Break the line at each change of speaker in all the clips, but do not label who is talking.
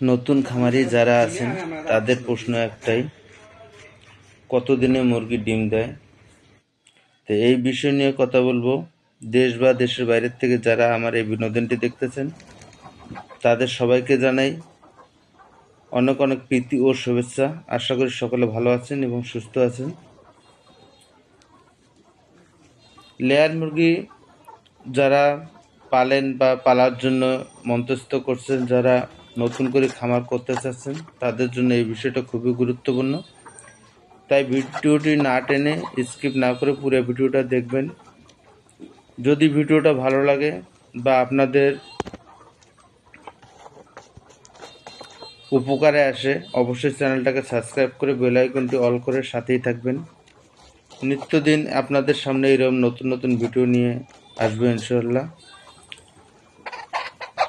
নতুন খামারি যারা আছেন, তাদের প্রশ্ন একটাই, কতদিনে মুরগি ডিম দেয়? তো এই বিষয় নিয়ে কথা বলব। দেশ বা দেশের বাইরের থেকে যারা আমার এই বিনোদনটি দেখতেছেন, তাদের সবাইকে জানাই অনেক অনেক প্রীতি ও শুভেচ্ছা। আশা করি সকলে ভালো আছেন এবং সুস্থ আছেন। লেয়ার মুরগি যারা পালেন বা পালার জন্য মন্তস্থ করছেন, যারা নতুন করে খামার করতে চাচ্ছেন, তাদের জন্য এই বিষয়টা খুবই গুরুত্বপূর্ণ। তাই ভিডিওটি না টেনে স্কিপ না করে পুরো ভিডিওটা দেখবেন। যদি ভিডিওটা ভালো লাগে বা আপনাদের উপকারে আসে, অবশ্যই চ্যানেলটাকে সাবস্ক্রাইব করে বেল আইকনটি অল করে সাথেই থাকবেন। নিত্যদিন আপনাদের সামনে এরকম নতুন নতুন ভিডিও নিয়ে আসবে ইনশাল্লাহ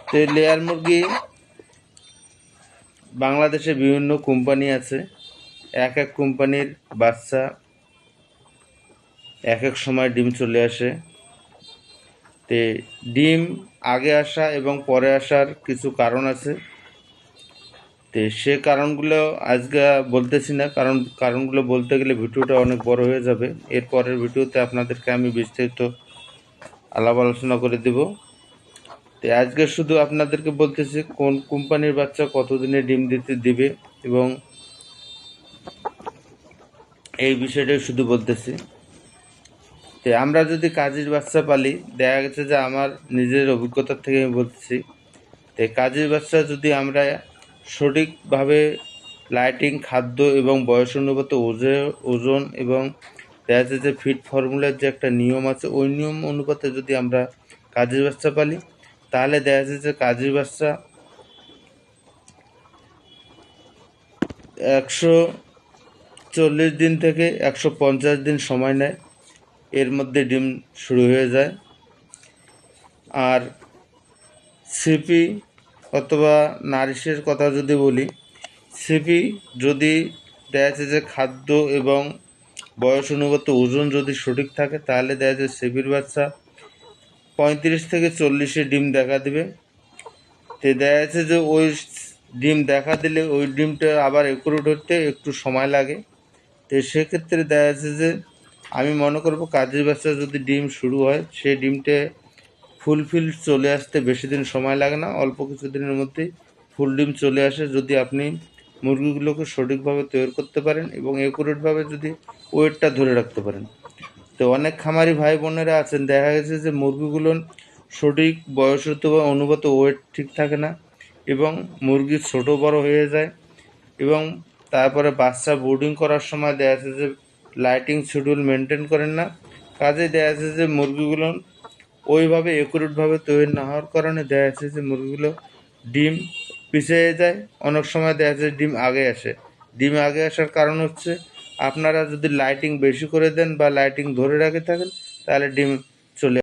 তো লেয়ার মুরগি বাংলাদেশে বিভিন্ন কোম্পানি আছে। এক এক কোম্পানির বাচ্চা এক এক সময় ডিম চলে আসে। তে ডিম আগে আসা এবং পরে আসার কিছু কারণ আছে। তো সে কারণগুলো আজকে বলতেছি না, কারণ কারণগুলো বলতে গেলে ভিডিওটা অনেক বড় হয়ে যাবে। এর পরের ভিডিওতে আপনাদেরকে আমি বিস্তারিত আলাপ আলোচনা করে দেব। তো আজকে শুধু আপনাদেরকে বলতেছি, কোন কোম্পানির বাচ্চা কতদিনে ডিম দিতে দিবে এবং এই বিষয়টাই শুধু বলতেছি। তো আমরা যদি কাজের বাচ্চা পালি, দেখা গেছে যে আমার নিজের অভিজ্ঞতা থেকে আমি বলতেছি, তো কাজের বাচ্চা যদি আমরা সঠিকভাবে লাইটিং খাদ্য এবং বয়স অনুপাতে ওজন এবং দেখা যাচ্ছে যে ফিট ফর্মুলার যে একটা নিয়ম আছে, ওই নিয়ম অনুপাতে যদি আমরা কাজের বাচ্চা পালি তাহলে দেখা যাচ্ছে যে কাজের বাচ্চা একশো চল্লিশ দিন থেকে একশো পঞ্চাশ দিন সময় নেয়। এর মধ্যে ডিম শুরু হয়ে যায়। আর সিপি অথবা নারিশের কথা যদি বলি, সিপি যদি দেখা যাচ্ছে যে খাদ্য এবং বয়স অনুগত ওজন যদি সঠিক থাকে, তাহলে দেখা যাচ্ছে সিপির বাচ্চা পঁয়ত্রিশ থেকে চল্লিশে ডিম দেখা দিবে। তো দেখা যাচ্ছে যে ওই ডিম দেখা দিলে ওই ডিমটা আবার একুরেট হতে একটু সময় লাগে। তো সেক্ষেত্রে দেখা যাচ্ছে যে আমি মনে করব কাজের বাচ্চা যদি ডিম শুরু হয় সেই ডিমটা ফুলফিল চলে আসতে বেশি দিন সময় লাগে না, অল্প কিছু দিনের মধ্যেই ফুল ডিম চলে আসে। যদি আপনি মুরগিগুলোকে সঠিকভাবে তৈরি করতে পারেন এবং একুরেটভাবে যদি ওয়েটটা ধরে রাখতে পারেন। তো অনেক খামারি ভাই বোনেরা আছেন। দেখা গেছে যে মুরগিগুলো সঠিক বয়সত বা অনুগত ওয়েট ঠিক থাকে না এবং মুরগি ছোট বড় হয়ে যায় এবং তারপরে বাচ্চা বোর্ডিং করার সময় দেখা যাচ্ছে যে লাইটিং শিডিউল মেনটেন করেন না। কাজে দেখা যাচ্ছে যে মুরগিগুলো ওইভাবে একুরেটভাবে তৈরি না হওয়ার কারণে দেখা যাচ্ছে যে মুরগিগুলো ডিম পিছিয়ে যায়। অনেক সময় দেখা যাচ্ছে ডিম আগে আসে। ডিম আগে আসার কারণ হচ্ছে আপনারা যদি লাইটিং বেশি করে দেন বা লাইটিং ধরে রাখে থাকেন তাহলে ডিম